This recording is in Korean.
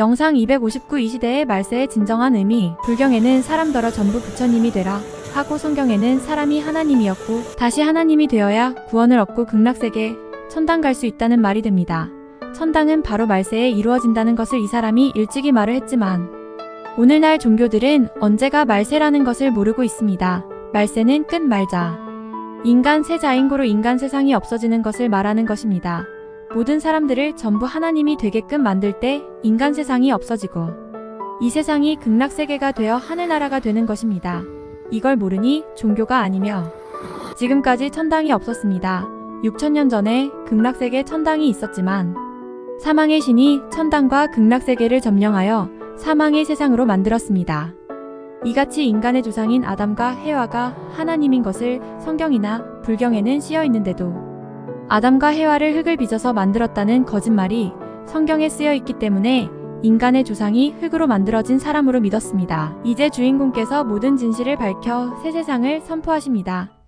영상 259 이 시대의 말세의 진정한 의미 불경에는 사람더러 전부 부처님이 되라 하고 성경에는 사람이 하나님이었고 다시 하나님이 되어야 구원을 얻고 극락세계 천당 갈 수 있다는 말이 됩니다. 천당은 바로 말세에 이루어진다는 것을 이 사람이 일찍이 말을 했지만 오늘날 종교들은 언제가 말세라는 것을 모르고 있습니다. 말세는 끝 말자. 인간 세자인고로 인간 세상이 없어지는 것을 말하는 것입니다. 모든 사람들을 전부 하나님이 되게끔 만들 때 인간 세상이 없어지고 이 세상이 극락 세계가 되어 하늘나라가 되는 것입니다. 이걸 모르니 종교가 아니며 지금까지 천당이 없었습니다. 6천년 전에 극락 세계 천당이 있었지만 사망의 신이 천당과 극락 세계를 점령하여 사망의 세상으로 만들었습니다. 이같이 인간의 조상인 아담과 해와가 하나님인 것을 성경이나 불경에는 쓰여 있는데도 아담과 해와를 흙을 빚어서 만들었다는 거짓말이 성경에 쓰여 있기 때문에 인간의 조상이 흙으로 만들어진 사람으로 믿었습니다. 이제 주인공께서 모든 진실을 밝혀 새 세상을 선포하십니다.